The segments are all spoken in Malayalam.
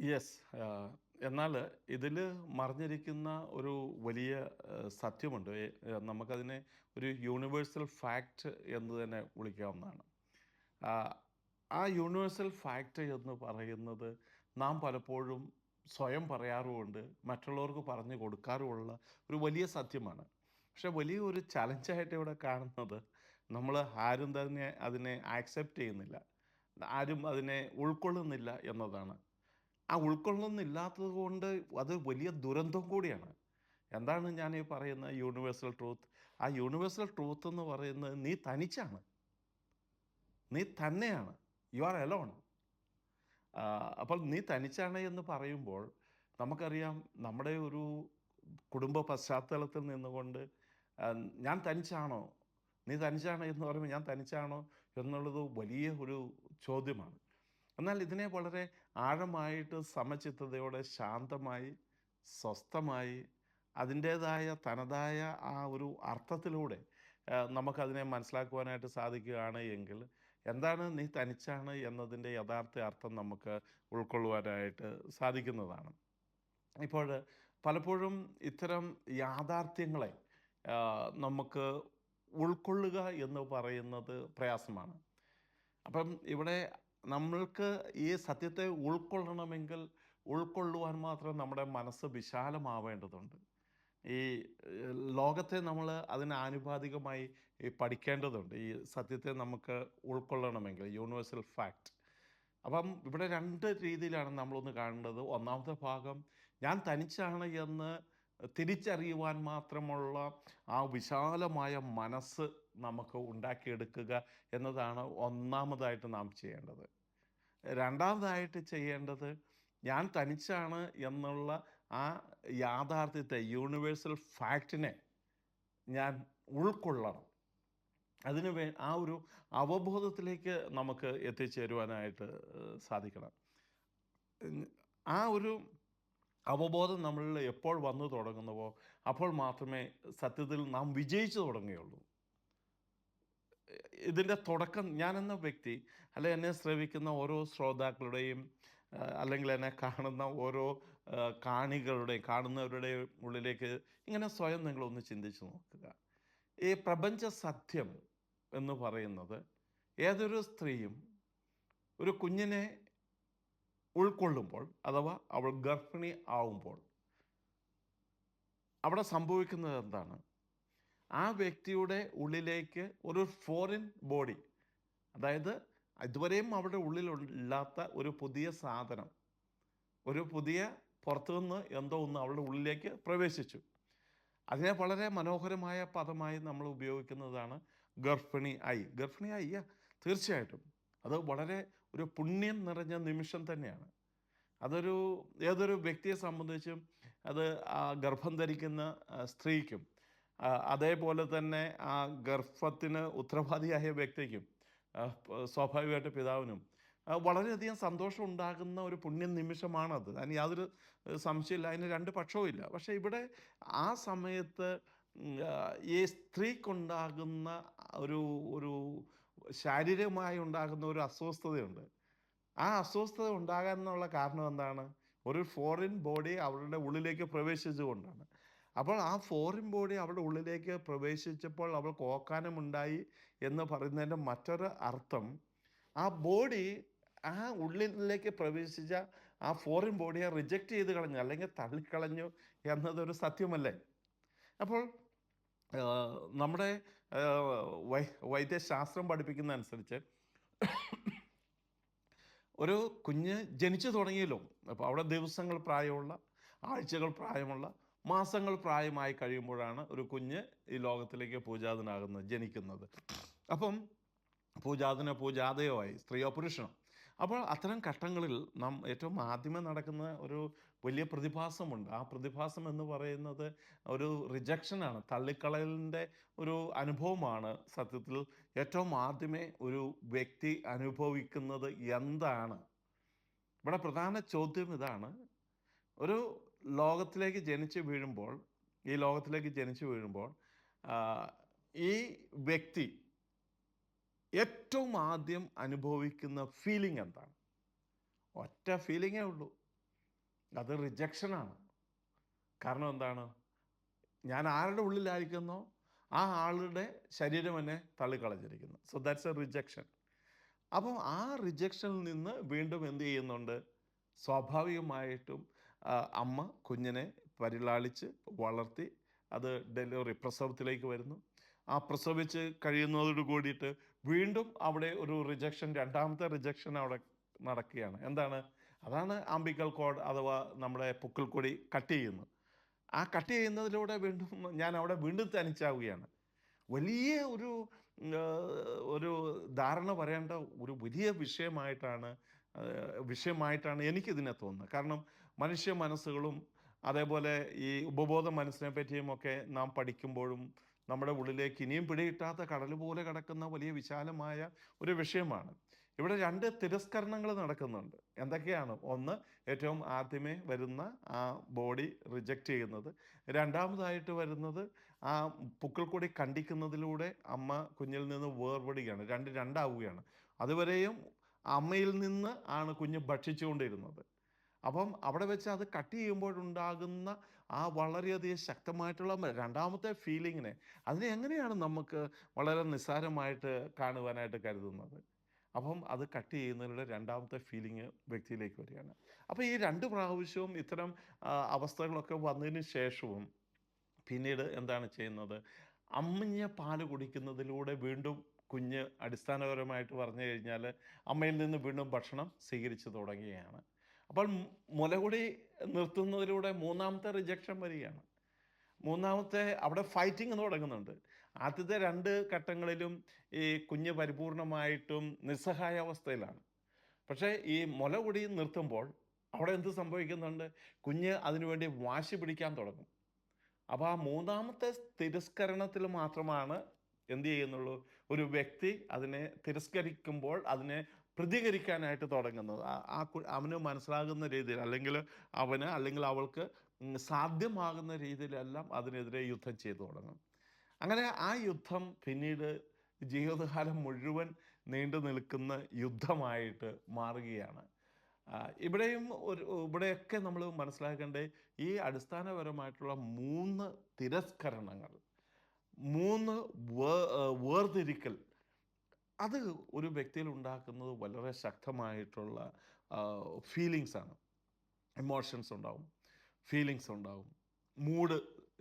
യെസ്. എന്നാൽ ഇതിൽ മറിഞ്ഞിരിക്കുന്ന ഒരു വലിയ സത്യമുണ്ട്. നമുക്കതിനെ ഒരു യൂണിവേഴ്സൽ ഫാക്റ്റ് എന്ന് തന്നെ വിളിക്കാവുന്നതാണ്. ആ യൂണിവേഴ്സൽ ഫാക്റ്റ് എന്ന് പറയുന്നത് നാം പലപ്പോഴും സ്വയം പറയാറുമുണ്ട്, മറ്റുള്ളവർക്ക് പറഞ്ഞു കൊടുക്കാറുമുള്ള ഒരു വലിയ സത്യമാണ്. പക്ഷേ വലിയൊരു ചലഞ്ചായിട്ട് ഇവിടെ കാണുന്നത് നമ്മൾ ആരും തന്നെ അതിനെ ആക്സെപ്റ്റ് ചെയ്യുന്നില്ല. ആരും അതിനെ ഉൾക്കൊള്ളുന്നില്ല എന്നതാണ്. ആ ഉൾക്കൊള്ളുന്നില്ലാത്തത് കൊണ്ട് അത് വലിയ ദുരന്തം കൂടിയാണ്. എന്താണ് ഞാൻ ഈ പറയുന്ന യൂണിവേഴ്സൽ ട്രൂത്ത്? ആ യൂണിവേഴ്സൽ ട്രൂത്ത് എന്ന് പറയുന്നത് നീ തനിച്ചാണ്. നീ തന്നെയാണ്. യു ആർ എലോൺ അപ്പോൾ നീ തനിച്ചാണ് എന്ന് പറയുമ്പോൾ നമുക്കറിയാം നമ്മുടെ ഒരു കുടുംബ പശ്ചാത്തലത്തിൽ നിന്നുകൊണ്ട് ഞാൻ തനിച്ചാണോ? നീ തനിച്ചാണ് എന്ന് പറയുമ്പോൾ ഞാൻ തനിച്ചാണോ എന്നുള്ളത് വലിയ ഒരു ചോദ്യമാണ്. എന്നാൽ ഇതിനെ വളരെ ആഴമായിട്ട് സമചിത്തതയോടെ ശാന്തമായി, സ്വസ്ഥമായി അതിന്റേതായ തനതായ ആ ഒരു അർത്ഥത്തിലൂടെ നമുക്കതിനെ മനസ്സിലാക്കുവാനായിട്ട് സാധിക്കുകയാണ് എങ്കിൽ എന്താണ് നീ തനിച്ചാണ് എന്നതിന്റെ യഥാർത്ഥ അർത്ഥം നമുക്ക് ഉൾക്കൊള്ളുവാനായിട്ട് സാധിക്കുന്നതാണ്. ഇപ്പോൾ പലപ്പോഴും ഇത്തരം യാഥാർത്ഥ്യങ്ങളെ നമുക്ക് ഉൾക്കൊള്ളുക എന്ന് പറയുന്നത് പ്രയാസമാണ്. അപ്പം ഇവിടെ നമ്മൾക്ക് ഈ സത്യത്തെ ഉൾക്കൊള്ളണമെങ്കിൽ ഉൾക്കൊള്ളുവാൻ മാത്രം നമ്മുടെ മനസ്സ് വിശാലമാവേണ്ടതുണ്ട്. ഈ ലോകത്തെ നമ്മൾ അതിന് ആനുപാതികമായി പഠിക്കേണ്ടതുണ്ട്. ഈ സത്യത്തെ നമുക്ക് ഉൾക്കൊള്ളണമെങ്കിൽ യൂണിവേഴ്സൽ ഫാക്റ്റ്. അപ്പം ഇവിടെ രണ്ട് രീതിയിലാണ് നമ്മളൊന്ന് കാണേണ്ടത്. ഒന്നാമത്തെ ഭാഗം ഞാൻ തനിച്ചാണ് എന്ന് തിരിച്ചറിയുവാൻ മാത്രമുള്ള ആ വിശാലമായ മനസ്സ് നമുക്ക് ഉണ്ടാക്കിയെടുക്കുക എന്നതാണ് ഒന്നാമതായിട്ട് നാം ചെയ്യേണ്ടത്. രണ്ടാമതായിട്ട് ചെയ്യേണ്ടത് ഞാൻ തനിച്ചാണ് എന്നുള്ള ആ യാഥാർത്ഥ്യത്തെ യൂണിവേഴ്സൽ ഫാക്റ്റിനെ ഞാൻ ഉൾക്കൊള്ളണം. അതിന് വേ ആ ഒരു അവബോധത്തിലേക്ക് നമുക്ക് എത്തിച്ചേരുവാനായിട്ട് സാധിക്കണം. ആ ഒരു അവബോധം നമ്മളിൽ എപ്പോൾ വന്നു തുടങ്ങുന്നുവോ അപ്പോൾ മാത്രമേ സത്യത്തിൽ നാം വിജയിച്ചു തുടങ്ങുകയുള്ളൂ. ഇതിന്റെ തുടക്കം ഞാനെന്ന വ്യക്തി അല്ലെ എന്നെ ശ്രവിക്കുന്ന ഓരോ ശ്രോതാക്കളുടെയും അല്ലെങ്കിൽ എന്നെ കാണുന്ന ഓരോ കാണികളുടെയും കാണുന്നവരുടെയും ഉള്ളിലേക്ക് ഇങ്ങനെ സ്വയം നിങ്ങളൊന്ന് ചിന്തിച്ച് നോക്കുക. ഈ പ്രപഞ്ച സത്യം എന്ന് പറയുന്നത് ഏതൊരു സ്ത്രീയും ഒരു കുഞ്ഞിനെ ഉൾക്കൊള്ളുമ്പോൾ അഥവാ അവൾ ഗർഭിണി ആവുമ്പോൾ അവിടെ സംഭവിക്കുന്നത് എന്താണ്? ആ വ്യക്തിയുടെ ഉള്ളിലേക്ക് ഒരു ഫോറിൻ ബോഡി അതായത് ഇതുവരെയും അവിടെ ഉള്ളിൽ ഇല്ലാത്ത ഒരു പുതിയ സാധനം, ഒരു പുതിയ പുറത്തുനിന്ന് എന്തോ ഒന്ന് അവളുടെ ഉള്ളിലേക്ക് പ്രവേശിച്ചു. അതിനെ വളരെ മനോഹരമായ പദമായി നമ്മൾ ഉപയോഗിക്കുന്നതാണ് ഗർഭിണി ആയി. ഗർഭിണി ആയി തീർച്ചയായിട്ടും. അത് വളരെ ഒരു പുണ്യം നിറഞ്ഞ നിമിഷം തന്നെയാണ്. അതൊരു ഏതൊരു വ്യക്തിയെ സംബന്ധിച്ചും അത് ആ ഗർഭം ധരിക്കുന്ന സ്ത്രീക്കും അതേപോലെ തന്നെ ആ ഗർഭത്തിന് ഉത്തരവാദിയായ വ്യക്തിക്കും സ്വാഭാവികമായിട്ട് പിതാവിനും വളരെയധികം സന്തോഷം ഉണ്ടാകുന്ന ഒരു പുണ്യ നിമിഷമാണത്. അതിന് യാതൊരു സംശയമില്ല. അതിന് രണ്ട് പക്ഷവുമില്ല. പക്ഷേ ഇവിടെ ആ സമയത്ത് ഈ സ്ത്രീക്കുണ്ടാകുന്ന ഒരു ഒരു ശാരീരികമായി ഉണ്ടാകുന്ന ഒരു അസ്വസ്ഥതയുണ്ട്. ആ അസ്വസ്ഥത ഉണ്ടാകാനുള്ള കാരണം എന്താണ്? ഒരു ഫോറിൻ ബോഡി അവളുടെ ഉള്ളിലേക്ക് പ്രവേശിച്ചുകൊണ്ടാണ്. അപ്പോൾ ആ ഫോറിൻ ബോഡി അവളുടെ ഉള്ളിലേക്ക് പ്രവേശിച്ചപ്പോൾ അവൾ കോക്കാനമുണ്ടായി എന്ന് പറയുന്നതിന്റെ മറ്റൊരു അർത്ഥം ആ ബോഡി ആ ഉള്ളിലേക്ക് പ്രവേശിച്ച ആ ഫോറിൻ ബോഡിയെ റിജക്റ്റ് ചെയ്ത് കളഞ്ഞു അല്ലെങ്കിൽ തള്ളിക്കളഞ്ഞു എന്നതൊരു സത്യമല്ലേ? അപ്പോൾ നമ്മുടെ വൈ വൈദ്യശാസ്ത്രം പഠിപ്പിക്കുന്ന അനുസരിച്ച് ഒരു കുഞ്ഞ് ജനിച്ചു തുടങ്ങിയല്ലോ. അപ്പോൾ അവിടെ ദിവസങ്ങൾ പ്രായമുള്ള, ആഴ്ചകൾ പ്രായമുള്ള, മാസങ്ങൾ പ്രായമായി കഴിയുമ്പോഴാണ് ഒരു കുഞ്ഞ് ഈ ലോകത്തിലേക്ക് പൂജാതനാകുന്നത്, ജനിക്കുന്നത്. അപ്പം പൂജാതനോ പൂജാതയോ ആയി സ്ത്രീയോ പുരുഷനോ. അപ്പോൾ അത്തരം ഘട്ടങ്ങളിൽ നാം ഏറ്റവും ആദ്യമേ നടക്കുന്ന ഒരു വലിയ പ്രതിഭാസമുണ്ട്. ആ പ്രതിഭാസം എന്ന് പറയുന്നത് ഒരു റിജക്ഷനാണ്. തള്ളിക്കളയലിന്റെ ഒരു അനുഭവമാണ് സത്യത്തിൽ ഏറ്റവും ആദ്യമേ ഒരു വ്യക്തി അനുഭവിക്കുന്നത് എന്താണ്? ഇവിടെ പ്രധാന ചോദ്യം ഇതാണ്. ഒരു ലോകത്തിലേക്ക് ജനിച്ച് വീഴുമ്പോൾ ഈ ലോകത്തിലേക്ക് ജനിച്ചു വീഴുമ്പോൾ ഈ വ്യക്തി ഏറ്റവും ആദ്യം അനുഭവിക്കുന്ന ഫീലിംഗ് എന്താണ്? ഒറ്റ ഫീലിംഗേ ഉള്ളൂ. അത് റിജക്ഷനാണ് കാരണം എന്താണ്? ഞാൻ ആരുടെ ഉള്ളിലായിരിക്കുന്നോ ആ ആളുടെ ശരീരം എന്നെ തള്ളിക്കളഞ്ഞിരിക്കുന്നു. സോ ദാറ്റ്സ് എ റിജക്ഷൻ അപ്പം ആ റിജക്ഷനിൽ നിന്ന് വീണ്ടും എന്ത് ചെയ്യുന്നുണ്ട്? സ്വാഭാവികമായിട്ടും അമ്മ കുഞ്ഞിനെ പരിലാളിച്ച് വളർത്തി അത് ഡെലിവറി പ്രസവത്തിലേക്ക് വരുന്നു. ആ പ്രസവിച്ച് കഴിയുന്നതോട് കൂടിയിട്ട് വീണ്ടും അവിടെ ഒരു റിജക്ഷൻ രണ്ടാമത്തെ റിജക്ഷൻ അവിടെ നടക്കുകയാണ്. എന്താണ്? അതാണ് ആംബിക്കൽ കോഡ് അഥവാ നമ്മുടെ പൊക്കൽ കൊടി കട്ട് ചെയ്യുന്നു ആ കട്ട് ചെയ്യുന്നതിലൂടെ വീണ്ടും ഞാൻ അവിടെ വീണ്ടും തനിച്ചാവുകയാണ്. വലിയ ഒരു ഒരു ധാരണ പറയേണ്ട ഒരു വലിയ വിഷയമായിട്ടാണ് വിഷയമായിട്ടാണ് എനിക്കിതിനെ തോന്നുന്നത്. കാരണം മനുഷ്യ മനസ്സുകളും അതേപോലെ ഈ ഉപബോധ മനസ്സിനെ പറ്റിയും ഒക്കെ നാം പഠിക്കുമ്പോഴും നമ്മുടെ ഉള്ളിലേക്ക് ഇനിയും പിടികിട്ടാത്ത കടൽ പോലെ കിടക്കുന്ന വലിയ വിശാലമായ ഒരു വിഷയമാണ്. ഇവിടെ രണ്ട് തിരസ്കരണങ്ങൾ നടക്കുന്നുണ്ട്. എന്തൊക്കെയാണ്? ഒന്ന് ഏറ്റവും ആദ്യമേ വരുന്ന ആ ബോഡി റിജക്റ്റ് ചെയ്യുന്നത്. രണ്ടാമതായിട്ട് വരുന്നത് ആ പുക്കൾ കൂടി കണ്ടിക്കുന്നതിലൂടെ അമ്മ കുഞ്ഞിൽ നിന്ന് വേർപെടുകയാണ്. രണ്ട് രണ്ടാവുകയാണ്. അതുവരെയും അമ്മയിൽ നിന്ന് ആണ് കുഞ്ഞ് ഭക്ഷിച്ചുകൊണ്ടിരുന്നത്. അപ്പം അവിടെ വെച്ച് അത് കട്ട് ചെയ്യുമ്പോഴുണ്ടാകുന്ന ആ വളരെയധികം ശക്തമായിട്ടുള്ള രണ്ടാമത്തെ ഫീലിങ്ങിനെ അതിനെ എങ്ങനെയാണ് നമുക്ക് വളരെ നിസ്സാരമായിട്ട് കാണുവാനായിട്ട് കരുതുന്നത്? അപ്പം അത് കട്ട് ചെയ്യുന്നതിലൂടെ രണ്ടാമത്തെ ഫീലിംഗ് വ്യക്തിയിലേക്ക് വരികയാണ്. അപ്പോൾ ഈ രണ്ട് പ്രാവശ്യവും ഇത്തരം അവസ്ഥകളൊക്കെ വന്നതിന് ശേഷവും പിന്നീട് എന്താണ് ചെയ്യുന്നത്? അമ്മഞ്ഞ പാൽ കുടിക്കുന്നതിലൂടെ വീണ്ടും കുഞ്ഞ് അടിസ്ഥാനപരമായിട്ട് പറഞ്ഞു കഴിഞ്ഞാൽ അമ്മയിൽ നിന്ന് വീണ്ടും ഭക്ഷണം സ്വീകരിച്ചു തുടങ്ങുകയാണ്. അപ്പോൾ മുലകുടി നിർത്തുന്നതിലൂടെ മൂന്നാമത്തെ റിജക്ഷൻ വരികയാണ്. മൂന്നാമത്തെ അവിടെ ഫൈറ്റിംഗ് തുടങ്ങുന്നുണ്ട്. ആദ്യത്തെ രണ്ട് ഘട്ടങ്ങളിലും ഈ കുഞ്ഞ് പരിപൂർണമായിട്ടും നിസ്സഹായ അവസ്ഥയിലാണ്. പക്ഷേ ഈ മുലകുടി നിർത്തുമ്പോൾ അവിടെ എന്ത് സംഭവിക്കുന്നുണ്ട്? കുഞ്ഞ് അതിനുവേണ്ടി വാശി പിടിക്കാൻ തുടങ്ങും. അപ്പോൾ ആ മൂന്നാമത്തെ തിരസ്കരണത്തിൽ മാത്രമാണ് എന്ത് ചെയ്യുന്നുള്ളൂ? ഒരു വ്യക്തി അതിനെ തിരസ്കരിക്കുമ്പോൾ അതിനെ പ്രതികരിക്കാനായിട്ട് തുടങ്ങുന്നത്. ആ- അവന് മനസ്സിലാകുന്ന രീതിയിൽ അല്ലെങ്കിൽ അവന് അല്ലെങ്കിൽ അവൾക്ക് സാധ്യമാകുന്ന രീതിയിലെല്ലാം അതിനെതിരെ യുദ്ധം ചെയ്തു തുടങ്ങും. അങ്ങനെ ആ യുദ്ധം പിന്നീട് ജീവിതകാലം മുഴുവൻ നീണ്ടു നിൽക്കുന്ന യുദ്ധമായിട്ട് മാറുകയാണ്. ഇവിടെയും ഒരു ഇവിടെയൊക്കെ നമ്മൾ മനസ്സിലാക്കേണ്ടത് ഈ അടിസ്ഥാനപരമായിട്ടുള്ള മൂന്ന് തിരസ്കരണങ്ങൾ മൂന്ന് വേർതിരിക്കൽ അത് ഒരു വ്യക്തിയിൽ ഉണ്ടാക്കുന്നത് വളരെ ശക്തമായിട്ടുള്ള ഫീലിങ്സ് ആണ്. ഇമോഷൻസ് ഉണ്ടാവും ഫീലിങ്സ് ഉണ്ടാവും മൂഡ്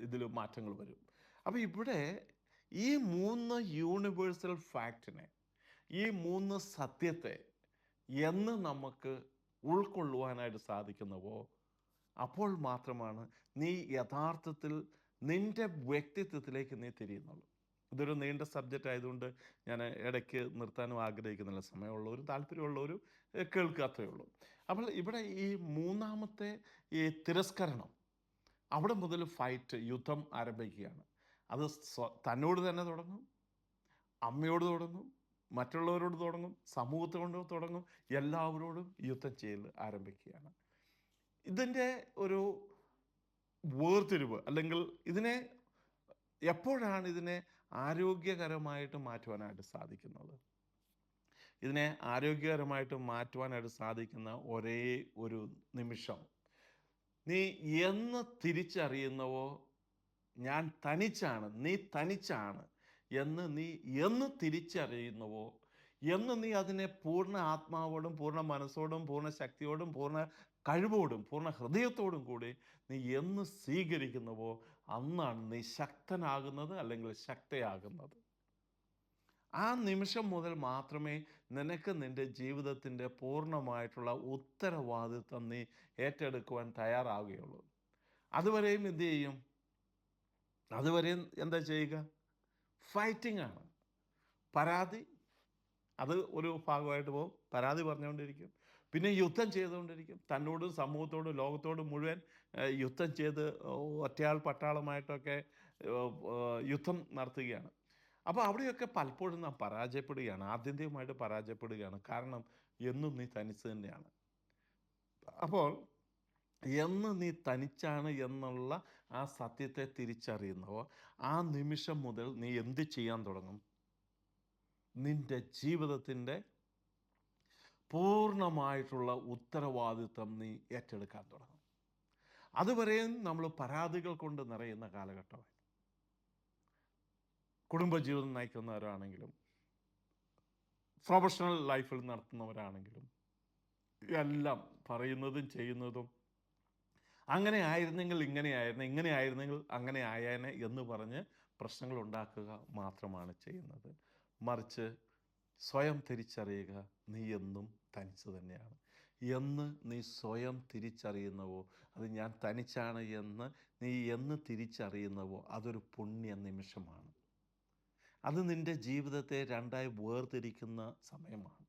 ഇതിൽ മാറ്റങ്ങൾ വരും. അപ്പോൾ ഇവിടെ ഈ മൂന്ന് യൂണിവേഴ്സൽ ഫാക്റ്റിനെ ഈ മൂന്ന് സത്യത്തെ എന്ന് നമുക്ക് ഉൾക്കൊള്ളുവാനായിട്ട് സാധിക്കുന്നുവോ? അപ്പോൾ മാത്രമാണ് നീ യഥാർത്ഥത്തിൽ നിന്റെ വ്യക്തിത്വത്തിലേക്ക് നീ തിരിയുന്നുള്ളൂ. ഇതൊരു നീണ്ട സബ്ജക്റ്റ് ആയതുകൊണ്ട് ഞാൻ ഇടയ്ക്ക് നിർത്താനും ആഗ്രഹിക്കുന്നില്ല. സമയമുള്ളവരും താല്പര്യമുള്ളവരും കേൾക്കാത്തേ ഉള്ളൂ. അപ്പോൾ ഇവിടെ ഈ മൂന്നാമത്തെ ഈ തിരസ്കരണം അവിടെ മുതൽ ഫൈറ്റ് യുദ്ധം ആരംഭിക്കുകയാണ്. അത് തന്നോട് തന്നെ തുടങ്ങും അമ്മയോട് തുടങ്ങും മറ്റുള്ളവരോട് തുടങ്ങും സമൂഹത്തോട് തുടങ്ങും എല്ലാവരോടും യുദ്ധം ചെയ്യൽ ആരംഭിക്കുകയാണ്. ഇതിന്റെ ഒരു വേർതിരിവ് അല്ലെങ്കിൽ ഇതിനെ എപ്പോഴാണ് ഇതിനെ ആരോഗ്യകരമായിട്ട് മാറ്റുവാനായിട്ട് സാധിക്കുന്നത്. ഇതിനെ ആരോഗ്യകരമായിട്ട് മാറ്റുവാനായിട്ട് സാധിക്കുന്ന ഒരേ ഒരു നിമിഷം. നീ എന്ന് തിരിച്ചറിയുന്നവോ? ഞാൻ തനിച്ചാണ് നീ തനിച്ചാണ് എന്ന് നീ എന്ന് തിരിച്ചറിയുന്നുവോ? എന്ന് നീ അതിനെ പൂർണ ആത്മാവോടും പൂർണ മനസ്സോടും പൂർണ ശക്തിയോടും പൂർണ കഴിവോടും പൂർണ ഹൃദയത്തോടും കൂടി നീ എന്ന് സ്വീകരിക്കുന്നുവോ? അന്നാണ് നീ ശക്തനാകുന്നത് അല്ലെങ്കിൽ ശക്തയാകുന്നത്. ആ നിമിഷം മുതൽ മാത്രമേ നിനക്ക് നിന്റെ ജീവിതത്തിന്റെ പൂർണമായിട്ടുള്ള ഉത്തരവാദിത്വം നീ ഏറ്റെടുക്കുവാൻ തയ്യാറാവുകയുള്ളൂ. അതുവരെയും എന്ത് ചെയ്യും? അതുവരെയും എന്താ ചെയ്യുക? ഫൈറ്റിംഗ് ആണ്. പരാതി. അത് ഒരു ഭാഗമായിട്ട് പോകും. പരാതി പറഞ്ഞുകൊണ്ടിരിക്കും. പിന്നെ യുദ്ധം ചെയ്തുകൊണ്ടിരിക്കും. തന്നോടും സമൂഹത്തോടും ലോകത്തോടും മുഴുവൻ യുദ്ധം ചെയ്ത് ഒറ്റയാൾ പട്ടാളമായിട്ടൊക്കെ യുദ്ധം നടത്തുകയാണ്. അപ്പോൾ അവിടെയൊക്കെ പലപ്പോഴും നാം പരാജയപ്പെടുകയാണ്. ആത്യന്തികമായിട്ട് പരാജയപ്പെടുകയാണ്. കാരണം എന്നും നീ തനിച്ച് തന്നെയാണ്. അപ്പോൾ എന്ന് നീ തനിച്ചാണ് എന്നുള്ള ആ സത്യത്തെ തിരിച്ചറിയുന്നവോ ആ നിമിഷം മുതൽ നീ എന്ത് ചെയ്യാൻ തുടങ്ങും? നിന്റെ ജീവിതത്തിന്റെ പൂർണമായിട്ടുള്ള ഉത്തരവാദിത്വം നീ ഏറ്റെടുക്കാൻ തുടങ്ങും. അതുവരെയും നമ്മൾ പരാതികൾ കൊണ്ട് നിറയുന്ന കാലഘട്ടമായി. കുടുംബജീവിതം നയിക്കുന്നവരാണെങ്കിലും പ്രൊഫഷണൽ ലൈഫിൽ നടത്തുന്നവരാണെങ്കിലും എല്ലാം പറയുന്നതും ചെയ്യുന്നതും അങ്ങനെ ആയിരുന്നെങ്കിൽ ഇങ്ങനെ ആയിരുന്നു ഇങ്ങനെ ആയിരുന്നെങ്കിൽ അങ്ങനെ ആയേനെ എന്ന് പറഞ്ഞ് പ്രശ്നങ്ങൾ ഉണ്ടാക്കുക മാത്രമാണ് ചെയ്യുന്നത്. മറിച്ച് സ്വയം തിരിച്ചറിയുക നീ എന്നും തനിച്ച് തന്നെയാണ്. എന്ന് നീ സ്വയം തിരിച്ചറിയുന്നവോ? അത് ഞാൻ തനിച്ചാണ് എന്ന് നീ എന്ന് തിരിച്ചറിയുന്നവോ? അതൊരു പുണ്യ നിമിഷമാണ്. അത് നിന്റെ ജീവിതത്തെ രണ്ടായി വേർതിരിക്കുന്ന സമയമാണ്.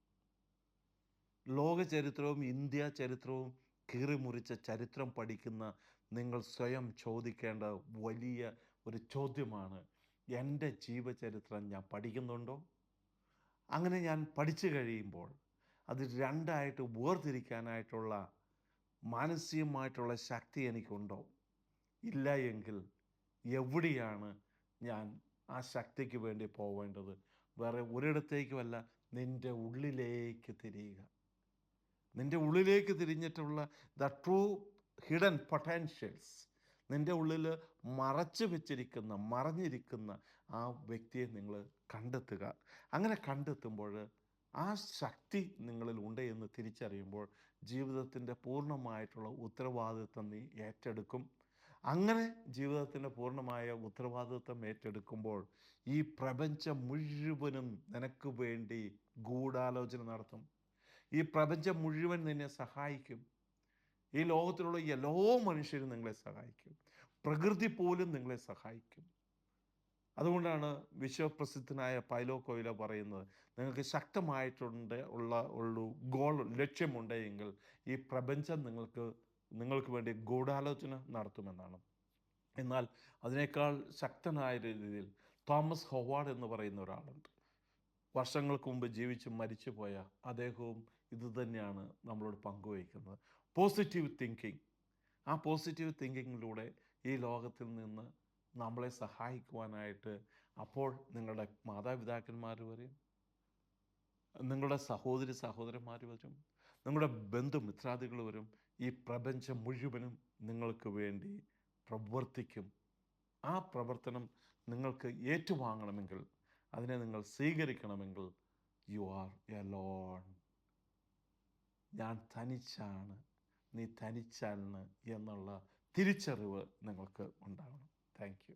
ലോക ചരിത്രവും ഇന്ത്യ ചരിത്രവും കീറിമുറിച്ച ചരിത്രം പഠിക്കുന്ന നിങ്ങൾ സ്വയം ചോദിക്കേണ്ട വലിയ ഒരു ചോദ്യമാണ് എന്റെ ജീവചരിത്രം ഞാൻ പഠിക്കുന്നുണ്ടോ? അങ്ങനെ ഞാൻ പഠിച്ചു കഴിയുമ്പോൾ അത് രണ്ടായിട്ട് വേർതിരിക്കാനായിട്ടുള്ള മാനസികമായിട്ടുള്ള ശക്തി എനിക്കുണ്ടോ? ഇല്ല എങ്കിൽ എവിടെയാണ് ഞാൻ ആ ശക്തിക്ക് വേണ്ടി പോവേണ്ടത്? വേറെ ഒരിടത്തേക്കുമല്ല നിന്റെ ഉള്ളിലേക്ക് തിരിയുക. നിന്റെ ഉള്ളിലേക്ക് തിരിഞ്ഞിട്ടുള്ള ദ ട്രൂ ഹിഡൻ പൊട്ടൻഷ്യൽസ് നിന്റെ ഉള്ളിൽ മറച്ചു വെച്ചിരിക്കുന്ന മറഞ്ഞിരിക്കുന്ന ആ വ്യക്തിയെ നിങ്ങൾ കണ്ടെത്തുക. അങ്ങനെ കണ്ടെത്തുമ്പോൾ ആ ശക്തി നിങ്ങളിൽ ഉണ്ട് എന്ന് തിരിച്ചറിയുമ്പോൾ ജീവിതത്തിന്റെ പൂർണമായിട്ടുള്ള ഉത്തരവാദിത്വം നീ ഏറ്റെടുക്കും. അങ്ങനെ ജീവിതത്തിന്റെ പൂർണമായ ഉത്തരവാദിത്വം ഏറ്റെടുക്കുമ്പോൾ ഈ പ്രപഞ്ചം മുഴുവനും നിനക്ക് വേണ്ടി ഗൂഢാലോചന നടത്തും. ഈ പ്രപഞ്ചം മുഴുവൻ നിന്നെ സഹായിക്കും. ഈ ലോകത്തിലുള്ള എല്ലാ മനുഷ്യരും നിങ്ങളെ സഹായിക്കും. പ്രകൃതി പോലും നിങ്ങളെ സഹായിക്കും. അതുകൊണ്ടാണ് വിശ്വപ്രസിദ്ധനായ പൈലോ കോയില പറയുന്നത് നിങ്ങൾക്ക് ശക്തമായിട്ടുണ്ട് ഉള്ള ഉള്ളു ഗോൾ ലക്ഷ്യമുണ്ടെങ്കിൽ ഈ പ്രപഞ്ചം നിങ്ങൾക്ക് നിങ്ങൾക്ക് വേണ്ടി ഗൂഢാലോചന നടത്തുമെന്നാണ്. എന്നാൽ അതിനേക്കാൾ ശക്തനായ രീതിയിൽ തോമസ് ഹൊവാർഡ് എന്ന് പറയുന്ന ഒരാളുണ്ട്. വർഷങ്ങൾക്ക് മുമ്പ് ജീവിച്ച് മരിച്ചു പോയ അദ്ദേഹവും ഇത് തന്നെയാണ് നമ്മളോട് പങ്കുവയ്ക്കുന്നത്. Positive thinking. ആ പോസിറ്റീവ് തിങ്കിങ്ങിലൂടെ ഈ ലോകത്തിൽ നിന്ന് നമ്മളെ സഹായിക്കുവാനായിട്ട് അപ്പോൾ നിങ്ങളുടെ മാതാപിതാക്കന്മാർ വരും. നിങ്ങളുടെ സഹോദരി സഹോദരന്മാർ വരും. നിങ്ങളുടെ ബന്ധുമിത്രാദികൾ വരും. ഈ പ്രപഞ്ചം മുഴുവനും നിങ്ങൾക്ക് വേണ്ടി പ്രവർത്തിക്കും. ആ പ്രവർത്തനം നിങ്ങൾക്ക് ഏറ്റുവാങ്ങണമെങ്കിൽ അതിനെ നിങ്ങൾ സ്വീകരിക്കണമെങ്കിൽ യു ആർ എ ലോൺ ഞാൻ തനിച്ചാണ്. നീ തനിച്ചാണ് എന്നുള്ള തിരിച്ചറിവ് നിങ്ങൾക്ക് ഉണ്ടാവണം. Thank you